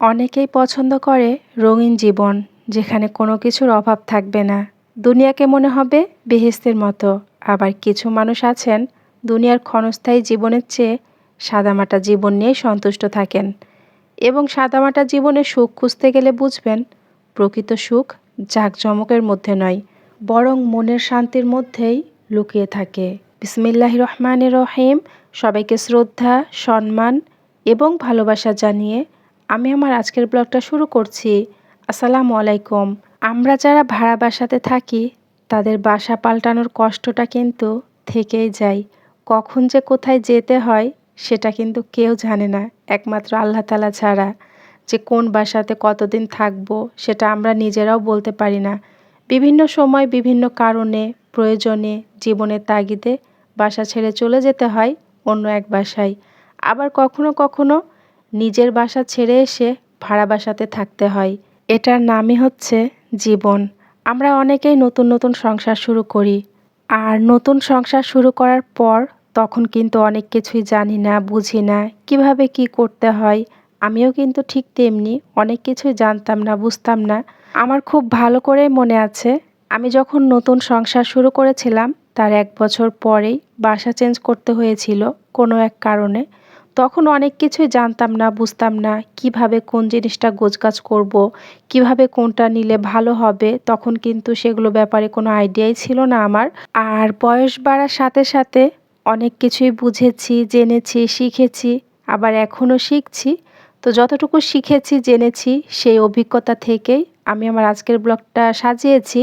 অনেকেই পছন্দ করে রঙিন জীবন, যেখানে কোনো কিছুর অভাব থাকবে না। দুনিয়াকে মনে হবে বেহেস্তের মতো। আবার কিছু মানুষ আছেন, দুনিয়ার ক্ষণস্থায়ী জীবনের চেয়ে সাদামাটা জীবন নিয়ে সন্তুষ্ট থাকেন। এবং সাদামাটা জীবনে সুখ খুঁজতে গেলে বুঝবেন, প্রকৃত সুখ জাঁকজমকের মধ্যে নয়, বরং মনের শান্তির মধ্যেই লুকিয়ে থাকে। বিসমিল্লাহ রহমান রহিম। সবাইকে শ্রদ্ধা, সম্মান এবং ভালোবাসা জানিয়ে আমি আমার আজকের ব্লগটা শুরু করছি। আসসালামু আলাইকুম। আমরা যারা ভাড়া বাসাতে থাকি, তাদের বাসা পাল্টানোর কষ্টটা কিন্তু থেকেই যায়। কখন যে কোথায় যেতে হয়, সেটা কিন্তু কেউ জানে না, একমাত্র আল্লাহ তালা ছাড়া। যে কোন বাসাতে কতদিন থাকব, সেটা আমরা নিজেরাও বলতে পারি না। বিভিন্ন সময়, বিভিন্ন কারণে, প্রয়োজনে, জীবনের তাগিদে বাসা ছেড়ে চলে যেতে হয় অন্য এক বাসায়। আবার কখনো কখনো নিজের বাসা ছেড়ে এসে ভাড়া বাসাতে থাকতে হয়। এটার নামই হচ্ছে জীবন। আমরা অনেকেই নতুন নতুন সংসার শুরু করি। আর নতুন সংসার শুরু করার পর তখন কিন্তু অনেক কিছুই জানি না, বুঝি না, কীভাবে কি করতে হয়। আমিও কিন্তু ঠিক তেমনি অনেক কিছুই জানতাম না, বুঝতাম না। আমার খুব ভালো করেই মনে আছে, আমি যখন নতুন সংসার শুরু করেছিলাম, তার এক বছর পরেই বাসা চেঞ্জ করতে হয়েছিল কোনো এক কারণে। তখন অনেক কিছুই জানতাম না, বুঝতাম না কীভাবে কোন জিনিসটা গোছগাছ করব, কীভাবে কোনটা নিলে ভালো হবে। তখন কিন্তু সেগুলো ব্যাপারে কোনো আইডিয়াই ছিল না আমার। আর বয়স বাড়ার সাথে সাথে অনেক কিছুই বুঝেছি, জেনেছি, শিখেছি, আবার এখনও শিখছি। তো যতটুকু শিখেছি, জেনেছি, সেই অভিজ্ঞতা থেকেই আমি আমার আজকের ব্লগটা সাজিয়েছি।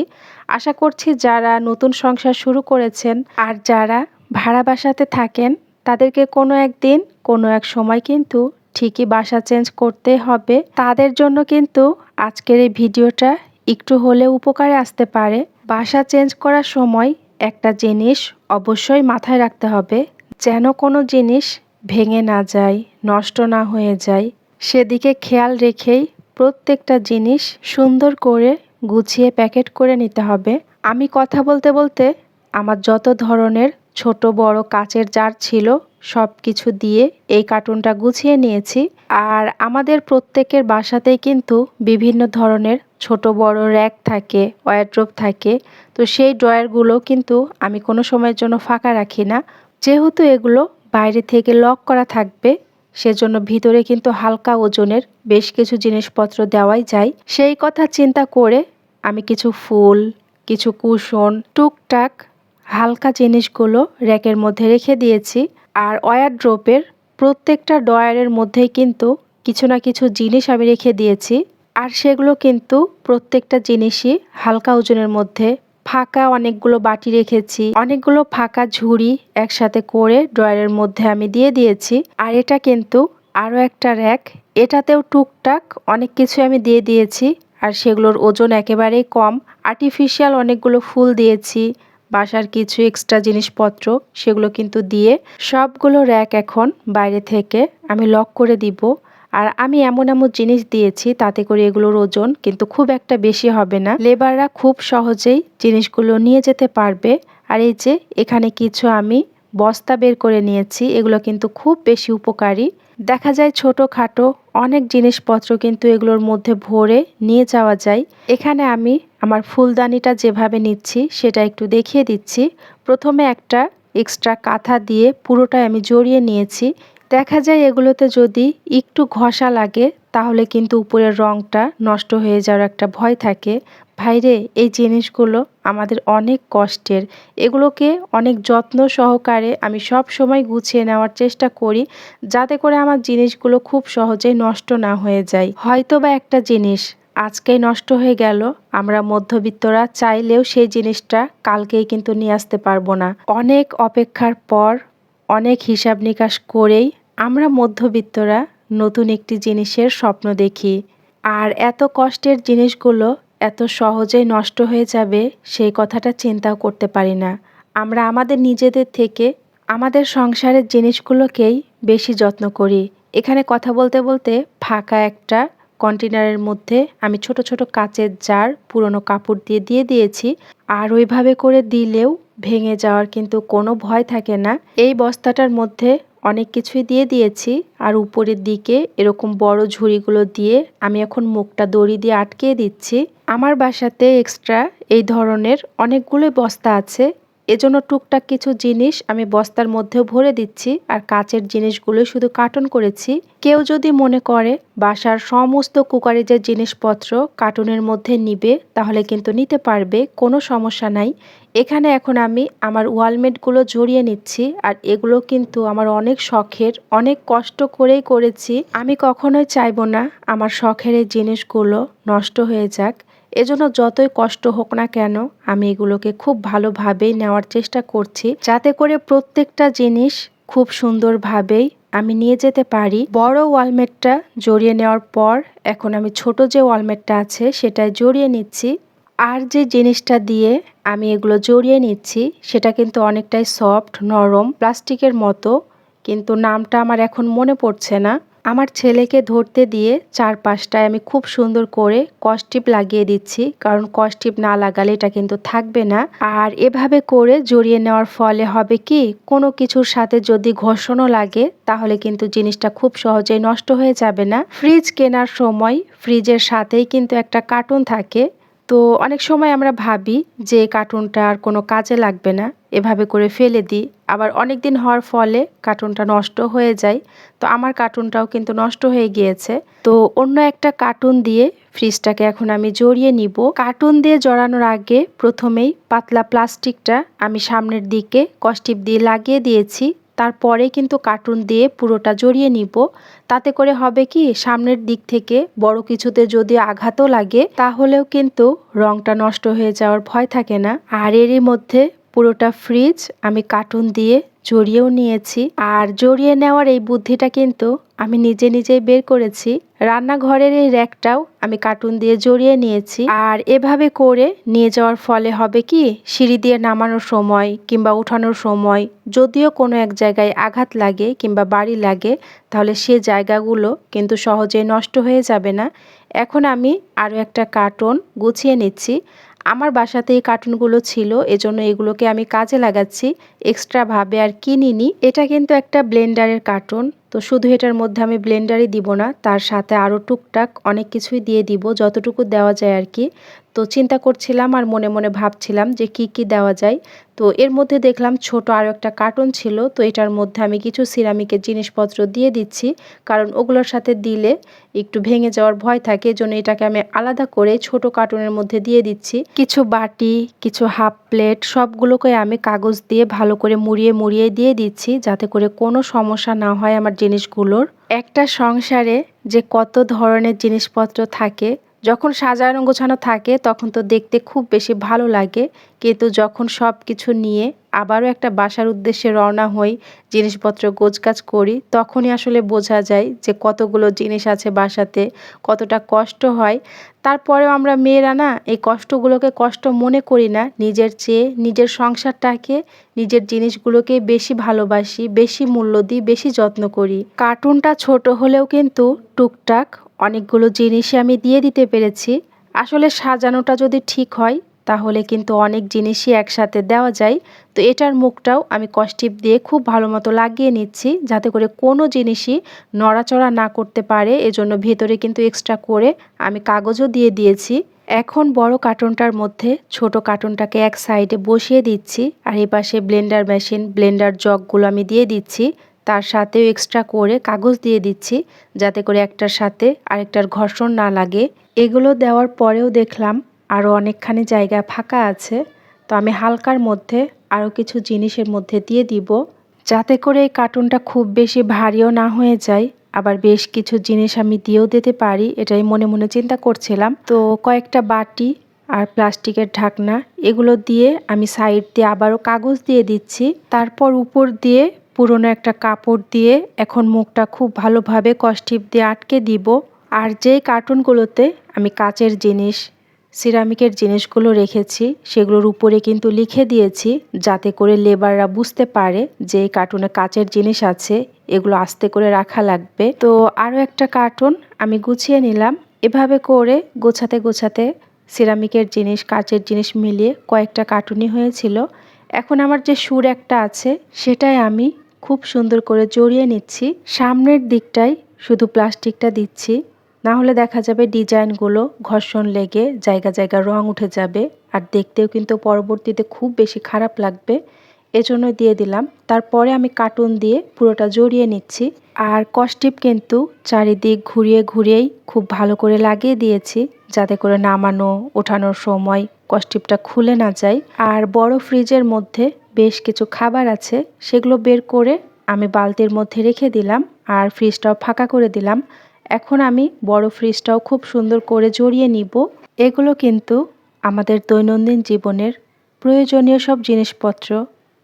আশা করছি যারা নতুন সংসার শুরু করেছেন আর যারা ভাড়া বাসাতে থাকেন তাদেরকে কোনো একদিন কোনো এক সময় কিন্তু ঠিকই বাসা চেঞ্জ করতে হবে। তাদের জন্য কিন্তু আজকের এই ভিডিওটা একটু হলে উপকারে আসতে পারে। বাসা চেঞ্জ করার সময় একটা জিনিস অবশ্যই মাথায় রাখতে হবে, যেন কোনো জিনিস ভেঙে না যায়, নষ্ট না হয়ে যায়। সেদিকে খেয়াল রেখেই প্রত্যেকটা জিনিস সুন্দর করে গুছিয়ে প্যাকেট করে নিতে হবে। আমি কথা বলতে বলতে আমার যত ধরনের ছোট বড় কাচের জার ছিল সব কিছু দিয়ে এই কার্টুনটা গুছিয়ে নিয়েছি। আর আমাদের প্রত্যেকের বাসাতেই কিন্তু বিভিন্ন ধরনের ছোট বড় র্যাক থাকে ওয়ারড্রোপ থাকে। তো সেই ড্রয়ারগুলো কিন্তু আমি কোনো সময়ের জন্য ফাঁকা রাখি না। যেহেতু এগুলো বাইরে থেকে লক করা থাকবে, সেজন্য ভিতরে কিন্তু হালকা ওজনের বেশ কিছু জিনিসপত্র দেওয়াই যায়। সেই কথা চিন্তা করে আমি কিছু ফুল, কিছু কুশন, টুকটাক হালকা জিনিসগুলো র্যাকের মধ্যে রেখে দিয়েছি। আর ওয়ার ড্রপের প্রত্যেকটা ডয়ারের মধ্যেই কিন্তু কিছু না কিছু জিনিস আমি রেখে দিয়েছি। আর সেগুলো কিন্তু প্রত্যেকটা জিনিসই হালকা ওজনের মধ্যে ফাঁকা অনেকগুলো বাটি রেখেছি। অনেকগুলো ফাঁকা ঝুড়ি একসাথে করে ড্রয়ারের মধ্যে আমি দিয়ে দিয়েছি। আর এটা কিন্তু আরও একটা র্যাক। এটাতেও টুকটাক অনেক কিছু আমি দিয়ে দিয়েছি। আর সেগুলোর ওজন একেবারেই কম। আর্টিফিশিয়াল অনেকগুলো ফুল দিয়েছি। বাসার কিছু এক্সট্রা জিনিসপত্র, সেগুলো কিন্তু দিয়ে সবগুলো র্যাক এখন বাইরে থেকে আমি লক করে দিব। আর আমি এমন এমন জিনিস দিয়েছি তাতে করে এগুলোর ওজন কিন্তু খুব একটা বেশি হবে না। লেবাররা খুব সহজেই জিনিসগুলো নিয়ে যেতে পারবে। আর এই যে, এখানে কিছু আমি বস্তা বের করে নিয়েছি, এগুলো কিন্তু খুব বেশি উপকারী। দেখা যায় ছোটোখাটো অনেক জিনিসপত্র কিন্তু এগুলোর মধ্যে ভরে নিয়ে যাওয়া যায়। এখানে আমি আমার ফুলদানিটা যেভাবে নিচ্ছি, সেটা একটু দেখিয়ে দিচ্ছি। প্রথমে একটা এক্সট্রা কাঁথা দিয়ে পুরোটাই আমি জড়িয়ে নিয়েছি। দেখা যায় এগুলোতে যদি একটু ঘষা লাগে, তাহলে কিন্তু উপরের রঙটা নষ্ট হয়ে যাওয়ার একটা ভয় থাকে। ভাইরে, এই জিনিসগুলো আমাদের অনেক কষ্টের। এগুলোকে অনেক যত্ন সহকারে আমি সব সময় গুছিয়ে নেওয়ার চেষ্টা করি, যাতে করে আমার জিনিসগুলো খুব সহজেই নষ্ট না হয়ে যায়। হয়তো বা একটা জিনিস আজকেই নষ্ট হয়ে গেল, আমরা মধ্যবিত্তরা চাইলেও সেই জিনিসটা কালকেই কিন্তু নিয়ে আসতে পারব না। অনেক অপেক্ষার পর অনেক হিসাব নিকাশ করেই আমরা মধ্যবিত্তরা নতুন একটি জিনিসের স্বপ্ন দেখি। আর এত কষ্টের জিনিসগুলো এত সহজেই নষ্ট হয়ে যাবে সেই কথাটা চিন্তাও করতে পারি না। আমরা আমাদের নিজেদের থেকে আমাদের সংসারের জিনিসগুলোকেই বেশি যত্ন করি। এখানে কথা বলতে বলতে ফাঁকা একটা কন্টেনারের মধ্যে আমি ছোট ছোট কাচের জার, পুরনো কাপড় দিয়ে দিয়ে দিয়েছি। আর ওইভাবে করে দিলেও ভেঙে যাওয়ার কিন্তু কোনো ভয় থাকে না। এই বস্তাটার মধ্যে অনেক কিছুই দিয়ে দিয়েছি। আর উপরের দিকে এরকম বড় ঝুড়িগুলো দিয়ে আমি এখন মুখটা দড়ি দিয়ে আটকে দিচ্ছি। আমার বাসাতে এক্সট্রা এই ধরনের অনেকগুলো বস্তা আছে। এজন্য টুকটাক কিছু জিনিস আমি বস্তার মধ্যেও ভরে দিচ্ছি আর কাচের জিনিসগুলো শুধু কার্টন করেছি। কেউ যদি মনে করে বাসার সমস্ত কুকারেজের জিনিসপত্র কার্টুনের মধ্যে নিবে, তাহলে কিন্তু নিতে পারবে, কোনো সমস্যা নাই। এখানে এখন আমি আমার ওয়ালমেটগুলো জড়িয়ে নিচ্ছি আর এগুলো কিন্তু আমার অনেক শখের, অনেক কষ্ট করেই করেছি। আমি কখনোই চাইব না আমার শখের এই জিনিসগুলো নষ্ট হয়ে যাক। এজন্য যতই কষ্ট হোক না কেন, আমি এগুলোকে খুব ভালোভাবেই নেওয়ার চেষ্টা করছি। যাতে করে প্রত্যেকটা জিনিস খুব সুন্দরভাবেই আমি নিয়ে যেতে পারি। বড় ওয়ালমেটটা জড়িয়ে নেওয়ার পর, এখন আমি ছোট যে ওয়ালমেটটা আছে সেটাই জড়িয়ে নিচ্ছি। আর যে জিনিসটা দিয়ে আমি এগুলো জড়িয়ে নিচ্ছি, সেটা কিন্তু অনেকটাই সফট, নরম, প্লাস্টিকের মতো, কিন্তু নামটা আমার এখন মনে পড়ছে না। আমার ছেলেকে ধরতে দিয়ে চারপাশটায় আমি খুব সুন্দর করে কস্টিপ লাগিয়ে দিচ্ছি। কারণ কস্টিপ না লাগালে এটা কিন্তু থাকবে না। আর এভাবে করে জড়িয়ে নেওয়ার ফলে হবে কি, কোনো কিছুর সাথে যদি ঘষণও লাগে, তাহলে কিন্তু জিনিসটা খুব সহজেই নষ্ট হয়ে যাবে না। ফ্রিজ কেনার সময় ফ্রিজের সাথেই কিন্তু একটা কার্টুন থাকে। তো অনেক সময় আমরা ভাবি যে কার্টুনটা আর কোনো কাজে লাগবে না, এভাবে করে ফেলে দিই। আবার অনেক দিন হওয়ার ফলে কার্টুনটা নষ্ট হয়ে যায়, তো আমার কার্টুনটাও কিন্তু নষ্ট হয়ে গিয়েছে। তো অন্য একটা কার্টুন দিয়ে ফ্রিজটাকে এখন আমি জড়িয়ে নিব। কার্টুন দিয়ে জড়ানোর আগে প্রথমেই পাতলা প্লাস্টিকটা আমি সামনের দিকে কস্টিপ দিয়ে লাগিয়ে দিয়েছি। তারপরে কিন্তু কার্টুন দিয়ে পুরোটা জড়িয়ে নিব। তাতে করে হবে কি, সামনের দিক থেকে বড় কিছুতে যদি আঘাতও লাগে, তাহলেও কিন্তু রংটা নষ্ট হয়ে যাওয়ার ভয় থাকে না। আর এরই মধ্যে পুরোটা ফ্রিজ আমি কার্টুন দিয়ে জড়িয়েও নিয়েছি। আর জড়িয়ে নেওয়ার এই বুদ্ধিটা কিন্তু আমি নিজে নিজেই বের করেছি। রান্নাঘরের এই র্যাকটাও আমি কার্টুন দিয়ে জড়িয়ে নিয়েছি। আর এভাবে করে নিয়ে যাওয়ার ফলে হবে কি, সিঁড়ি দিয়ে নামানোর সময় কিংবা উঠানোর সময় যদিও কোনো এক জায়গায় আঘাত লাগে কিংবা বাড়ি লাগে, তাহলে সে জায়গাগুলো কিন্তু সহজে নষ্ট হয়ে যাবে না। এখন আমি আরও একটা কার্টুন গুছিয়ে নিচ্ছি। আমার বাসাতে এই কার্টুনগুলো ছিল, এজন্য এগুলোকে আমি কাজে লাগাচ্ছি। এক্সট্রাভাবে আর কিনিনি। এটা কিন্তু একটা ব্লেন্ডারের কার্টুন, তো শুধু এটার মধ্যে আমি ব্লেন্ডারই দিব না, তার সাথে আরও টুকটাক অনেক কিছুই দিয়ে দিব, যতটুকু দেওয়া যায় আর কি। তো চিন্তা করছিলাম আর মনে মনে ভাবছিলাম যে কি কি দেওয়া যায়। তো এর মধ্যে দেখলাম ছোট আরও একটা কার্টুন ছিল, তো এটার মধ্যে আমি কিছু সিরামিকের জিনিসপত্র দিয়ে দিচ্ছি। কারণ ওগুলোর সাথে দিলে একটু ভেঙে যাওয়ার ভয় থাকে জন্য এটাকে আমি আলাদা করে ছোট কার্টুনের মধ্যে দিয়ে দিচ্ছি। কিছু বাটি, কিছু হাফ প্লেট সবগুলোকে আমি কাগজ দিয়ে ভালো করে মুড়িয়ে মুড়িয়ে দিয়ে দিচ্ছি, যাতে করে কোনো সমস্যা না হয় আমার জিনিসগুলোর। একটা সংসারে যে কত ধরনের জিনিসপত্র থাকে যখন সাজানো গোছানো থাকে, তখন তো দেখতে খুব বেশি ভালো লাগে। কিন্তু যখন সব কিছু নিয়ে আবারও একটা বাসার উদ্দেশ্যে রওনা হই, জিনিসপত্র গোছগাছ করি, তখনই আসলে বোঝা যায় যে কতগুলো জিনিস আছে বাসাতে, কতটা কষ্ট হয়। তারপরেও আমরা মেয়েরা না, এই কষ্টগুলোকে কষ্ট মনে করি না। নিজের চেয়ে, নিজের সংসারটাকে, নিজের জিনিসগুলোকে বেশি ভালোবাসি, বেশি মূল্য দিই, বেশি যত্ন করি। কার্টুনটা ছোট হলেও কিন্তু টুকটাক অনেকগুলো জিনিসই আমি দিয়ে দিতে পেরেছি। আসলে সাজানোটা যদি ঠিক হয়, তাহলে কিন্তু অনেক জিনিসই একসাথে দেওয়া যায়। তো এটার মুখটাও আমি কস্টিপ দিয়ে খুব ভালো মতো লাগিয়ে নিচ্ছি, যাতে করে কোনো জিনিসই নড়াচড়া না করতে পারে। এজন্য ভেতরে কিন্তু এক্সট্রা করে আমি কাগজও দিয়ে দিয়েছি। এখন বড় কার্টুনটার মধ্যে ছোট কার্টুনটাকে এক সাইডে বসিয়ে দিচ্ছি, আর এই পাশে ব্লেন্ডার মেশিন ব্লেন্ডার জগগুলো আমি দিয়ে দিচ্ছি। তার সাথেও এক্সট্রা করে কাগজ দিয়ে দিচ্ছি যাতে করে একটার সাথে আরেকটার ঘর্ষণ না লাগে। এগুলো দেওয়ার পরেও দেখলাম আরও অনেকখানি জায়গা ফাঁকা আছে, তো আমি হালকার মধ্যে আরও কিছু জিনিসের মধ্যে দিয়ে দিব। যাতে করে এই কার্টুনটা খুব বেশি ভারীও না হয়ে যায়, আবার বেশ কিছু জিনিস আমি দিয়েও দিতে পারি, এটাই মনে মনে চিন্তা করছিলাম। তো কয়েকটা বাটি আর প্লাস্টিকের ঢাকনা, এগুলো দিয়ে আমি সাইড দিয়ে আবারও কাগজ দিয়ে দিচ্ছি। তারপর উপর দিয়ে পুরনো একটা কাপড় দিয়ে এখন মুখটা খুব ভালোভাবে কষ্টিপ দিয়ে আটকে দিব। আর যেই কার্টুনগুলোতে আমি কাচের জিনিস, সিরামিকের জিনিসগুলো রেখেছি, সেগুলোর উপরে কিন্তু লিখে দিয়েছি যাতে করে লেবাররা বুঝতে পারে যে এই কার্টুনে কাচের জিনিস আছে, এগুলো আস্তে করে রাখা লাগবে। তো আরও একটা কার্টুন আমি গুছিয়ে নিলাম। এভাবে করে গোছাতে গোছাতে সিরামিকের জিনিস, কাচের জিনিস মিলিয়ে কয়েকটা কার্টুনই হয়েছিল। এখন আমার যে সুর একটা আছে, সেটাই আমি খুব সুন্দর করে জড়িয়ে নিচ্ছি। সামনের দিকটায় শুধু প্লাস্টিকটা দিচ্ছি। না হলে দেখা যাবে ডিজাইনগুলো ঘর্ষণ লেগে জায়গা জায়গা রং উঠে যাবে আর দেখতেও কিন্তু পরবর্তীতে খুব বেশি খারাপ লাগবে। এজন্য দিয়ে দিলাম। তারপরে আমি কার্টুন দিয়ে পুরোটা জড়িয়ে নিচ্ছি। আর কস্টিপ কিন্তু চারিদিক ঘুরিয়ে ঘুরিয়েই খুব ভালো করে লাগিয়ে দিয়েছি যাতে করে নামানো ওঠানোর সময় কস্টিপটা খুলে না যায়। আর বড় ফ্রিজের মধ্যে বেশ কিছু খাবার আছে, সেগুলো বের করে আমি বালতির মধ্যে রেখে দিলাম আর ফ্রিজটাও ফাঁকা করে দিলাম। এখন আমি বড় ফ্রিজটাও খুব সুন্দর করে জড়িয়ে নিব। এগুলো কিন্তু আমাদের দৈনন্দিন জীবনের প্রয়োজনীয় সব জিনিসপত্র।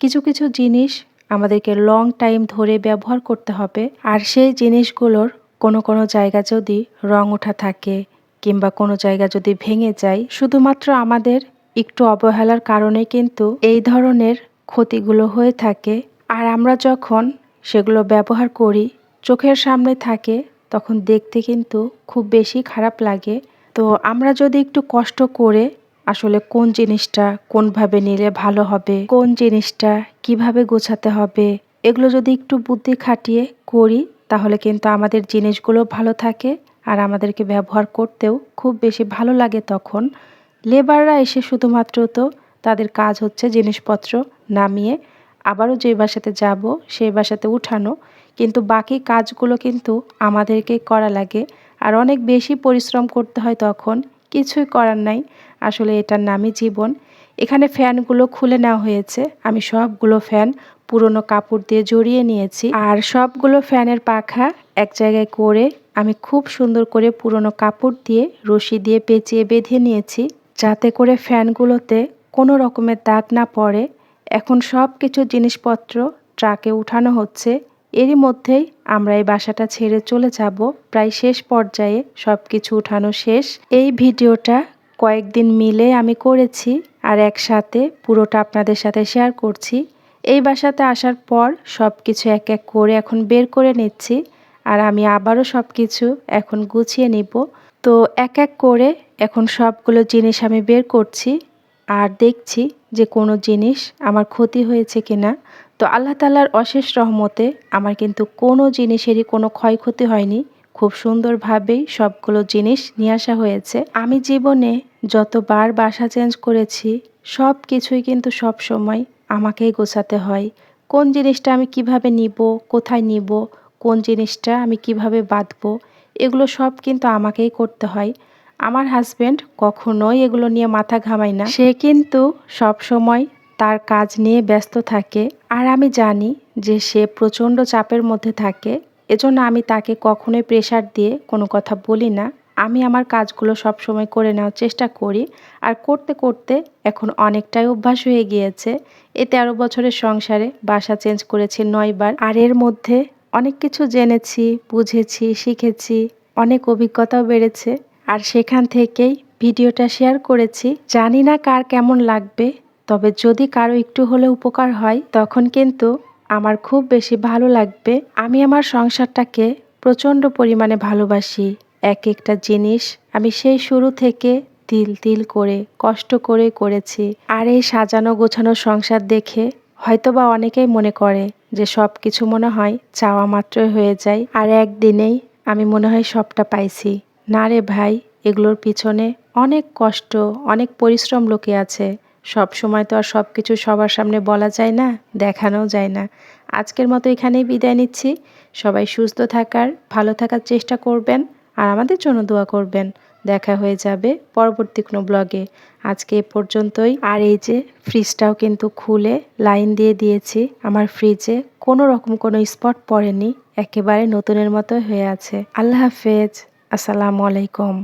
কিছু কিছু জিনিস আমাদেরকে লং টাইম ধরে ব্যবহার করতে হবে। আর সেই জিনিসগুলোর কোনো কোনো জায়গা যদি রং ওঠা থাকে কিংবা কোনো জায়গা যদি ভেঙে যায়, শুধুমাত্র আমাদের একটু অবহেলার কারণে কিন্তু এই ধরনের ক্ষতিগুলো হয়ে থাকে। আর আমরা যখন সেগুলো ব্যবহার করি, চোখের সামনে থাকে, তখন দেখতে কিন্তু খুব বেশি খারাপ লাগে। তো আমরা যদি একটু কষ্ট করে আসলে কোন জিনিসটা কোনভাবে নিলে ভালো হবে, কোন জিনিসটা কীভাবে গোছাতে হবে, এগুলো যদি একটু বুদ্ধি খাটিয়ে করি, তাহলে কিন্তু আমাদের জিনিসগুলো ভালো থাকে আর আমাদেরকে ব্যবহার করতেও খুব বেশি ভালো লাগে তখন। লেবাররা এসে শুধুমাত্র তো তাদের কাজ হচ্ছে জিনিসপত্র নামিয়ে আবারও যে বাসাতে যাব সেই বাসাতে উঠানো। কিন্তু বাকি কাজগুলো কিন্তু আমাদেরকেই করা লাগে। আর অনেক বেশি পরিশ্রম করতে হয় তখন। কিছুই করার নাই। আসলে এটার নামই জীবন। এখানে ফ্যানগুলো খুলে নেওয়া হয়েছে। আমি সবগুলো ফ্যান পুরনো কাপড় দিয়ে জড়িয়ে নিয়েছি। আর সবগুলো ফ্যানের পাখা এক জায়গায় করে আমি খুব সুন্দর করে পুরনো কাপড় দিয়ে, রশি দিয়ে পেঁচিয়ে বেঁধে নিয়েছি। যাতে করে ফ্যানগুলোতে কোনো রকমের দাগ না পড়ে, এখন সব কিছু জিনিসপত্র ট্রাকে উঠানো হচ্ছে। এরই মধ্যেই আমরা এই বাসাটা ছেড়ে চলে যাব। প্রায় শেষ পর্যায়ে সব কিছু উঠানো শেষ। এই ভিডিওটা কয়েকদিন মিলে আমি করেছি আর একসাথে পুরোটা আপনাদের সাথে শেয়ার করছি। এই বাসাতে আসার পর সব কিছু এক এক করে এখন বের করে নিচ্ছি আর আমি আবারও সব কিছু এখন গুছিয়ে নিব। তো এক এক করে এখন সবগুলো জিনিস আমি বের করছি। আর দেখছি যে কোনো জিনিস আমার ক্ষতি হয়েছে কিনা তো আল্লাহ তালার অশেষ রহমতে আমার কিন্তু কোনো জিনিসেরই কোনো ক্ষয়ক্ষতি হয়নি। খুব সুন্দরভাবেই সবগুলো জিনিস নিয়ে আসা হয়েছে। আমি জীবনে যতবার বাসা চেঞ্জ করেছি সব কিছুই কিন্তু সব সময় আমাকেই গোছাতে হয়। কোন জিনিসটা আমি কীভাবে নিব, কোথায় নিব, কোন জিনিসটা আমি কীভাবে বাঁধবো, এগুলো সব কিন্তু আমাকেই করতে হয়। আমার হাজব্যান্ড কখনোই এগুলো নিয়ে মাথা ঘামায় না। সে কিন্তু সব সময় তার কাজ নিয়ে ব্যস্ত থাকে। আর আমি জানি যে সে প্রচণ্ড চাপের মধ্যে থাকে। এজন্য আমি তাকে কখনোই প্রেশার দিয়ে কোনো কথা বলি না। আমি আমার কাজগুলো সব সময় করে নেওয়ার চেষ্টা করি। আর করতে করতে এখন অনেকটাই অভ্যাস হয়ে গিয়েছে। এ তেরো বছরের সংসারে বাসা চেঞ্জ করেছি নয়বার আর এর মধ্যে অনেক কিছু জেনেছি, বুঝেছি, শিখেছি। অনেক অভিজ্ঞতাও বেড়েছে। আর সেখান থেকেই ভিডিওটা শেয়ার করেছি। জানি না কার কেমন লাগবে, তবে যদি কারও একটু হলে উপকার হয়, তখন কিন্তু আমার খুব বেশি ভালো লাগবে। আমি আমার সংসারটাকে প্রচণ্ড পরিমাণে ভালোবাসি। এক একটা জিনিস আমি সেই শুরু থেকে তিল তিল করে, কষ্ট করে করেছি। আর এই সাজানো গোছানো সংসার দেখে হয়তোবা অনেকেই মনে করে যে সব কিছু মনে হয় চাওয়া মাত্রই হয়ে যায়, আর একদিনেই আমি মনে হয় সবটা পাইছি। না রে ভাই, এগুলোর পিছনে অনেক কষ্ট, অনেক পরিশ্রম লোকে আছে। সব সময় তো আর সব কিছু সবার সামনে বলা যায় না, দেখানোও যায় না। আজকের মতো এখানেই বিদায় নিচ্ছি। সবাই সুস্থ থাকার, ভালো থাকার চেষ্টা করবেন আর আমাদের জন্য দোয়া করবেন। দেখা হয়ে যাবে পরবর্তী কোনো ব্লগে। আজকে এ পর্যন্তই। আর এই যে ফ্রিজটাও কিন্তু খুলে লাইন দিয়ে দিয়েছি। আমার ফ্রিজে কোনো রকম কোনো স্পট পড়েনি। একেবারে নতুনের মতো হয়ে আছে। আল্লাহ হাফেজ। আসসালামু আলাইকুম।